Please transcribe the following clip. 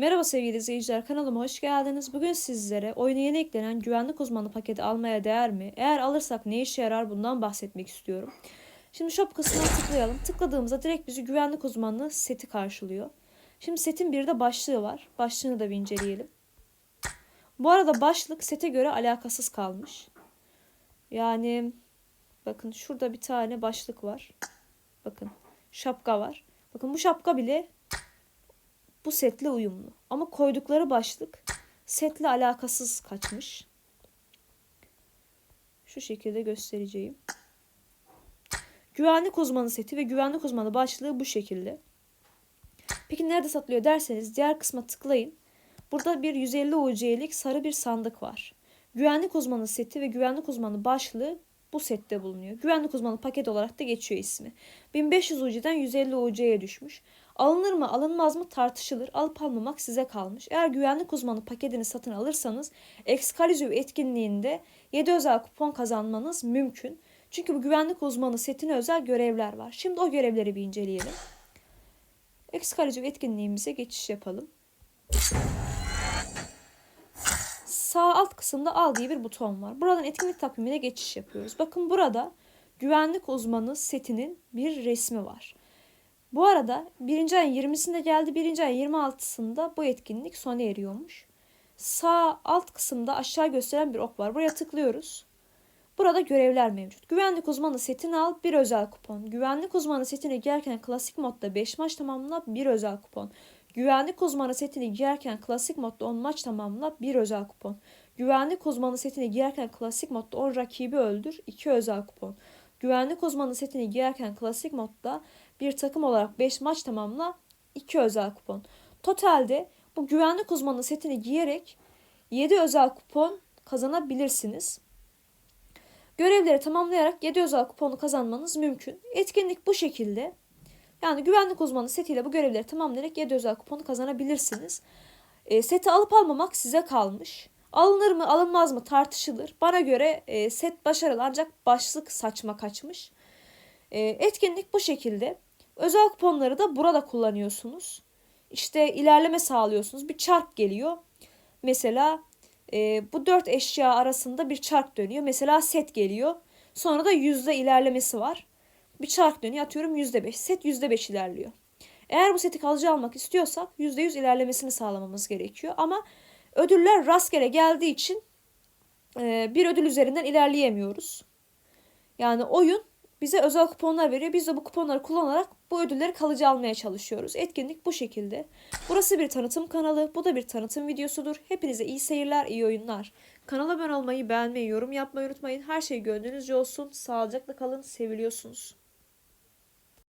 Merhaba sevgili izleyiciler kanalıma hoş geldiniz. Bugün sizlere oyuna yeni eklenen güvenlik uzmanı paketi almaya değer mi? Eğer alırsak ne işe yarar bundan bahsetmek istiyorum. Şimdi shop kısmına tıklayalım. Tıkladığımızda direkt bizi güvenlik uzmanlığı seti karşılıyor. Şimdi setin bir de başlığı var. Başlığını da bir inceleyelim. Bu arada başlık sete göre alakasız kalmış. Yani bakın şurada bir tane başlık var. Bakın şapka var. Bakın bu şapka bile bu setle uyumlu. Ama koydukları başlık setle alakasız kaçmış. Şu şekilde göstereceğim. Güvenlik uzmanı seti ve güvenlik uzmanı başlığı bu şekilde. Peki nerede satılıyor derseniz diğer kısma tıklayın. Burada bir 150 UC'lik sarı bir sandık var. Güvenlik uzmanı seti ve güvenlik uzmanı başlığı bu sette bulunuyor. Güvenlik uzmanı paket olarak da geçiyor ismi. 1500 UC'den 150 UC'ye düşmüş. Alınır mı alınmaz mı tartışılır. Alıp almamak size kalmış. Eğer güvenlik uzmanı paketini satın alırsanız Exclusive etkinliğinde 7 özel kupon kazanmanız mümkün. Çünkü bu güvenlik uzmanı setine özel görevler var. Şimdi o görevleri bir inceleyelim. Exclusive etkinliğimize geçiş yapalım. Sağ alt kısımda al diye bir buton var. Buradan etkinlik takvimine geçiş yapıyoruz. Bakın burada güvenlik uzmanı setinin bir resmi var. Bu arada birinci ayın 20'sinde geldi. Birinci ayın 26'sında bu etkinlik sona eriyormuş. Sağ alt kısımda aşağı gösteren bir ok var. Buraya tıklıyoruz. Burada görevler mevcut. Güvenlik uzmanı setini al bir özel kupon. Güvenlik uzmanı setini giyerken klasik modda 5 maç tamamla bir özel kupon. Güvenlik uzmanı setini giyerken klasik modda 10 maç tamamla bir özel kupon. Güvenlik uzmanı setini giyerken klasik modda 10 rakibi öldür 2 özel kupon. Güvenlik uzmanı setini giyerken klasik modda bir takım olarak 5 maç tamamla 2 özel kupon. Totalde bu güvenlik uzmanı setini giyerek 7 özel kupon kazanabilirsiniz. Görevleri tamamlayarak 7 özel kuponu kazanmanız mümkün. Etkinlik bu şekilde. Yani güvenlik uzmanı setiyle bu görevleri tamamlayarak 7 özel kuponu kazanabilirsiniz. E, seti alıp almamak size kalmış. Alınır mı alınmaz mı tartışılır. Bana göre e, set başarılı ancak başlık saçma kaçmış. E, etkinlik bu şekilde. Özel kuponları da burada kullanıyorsunuz. İşte ilerleme sağlıyorsunuz. Bir çark geliyor. Mesela e, bu dört eşya arasında bir çark dönüyor. Mesela set geliyor. Sonra da yüzde ilerlemesi var. Bir çark dönüyor atıyorum yüzde beş. Set yüzde beş ilerliyor. Eğer bu seti kalıcı almak istiyorsak yüzde yüz ilerlemesini sağlamamız gerekiyor. Ama ödüller rastgele geldiği için e, bir ödül üzerinden ilerleyemiyoruz. Yani oyun bize özel kuponlar veriyor. Biz de bu kuponları kullanarak bu ödülleri kalıcı almaya çalışıyoruz. Etkinlik bu şekilde. Burası bir tanıtım kanalı. Bu da bir tanıtım videosudur. Hepinize iyi seyirler, iyi oyunlar. Kanala abone olmayı, beğenmeyi, yorum yapmayı unutmayın. Her şey gönlünüzce olsun. Sağlıcakla kalın. Seviliyorsunuz.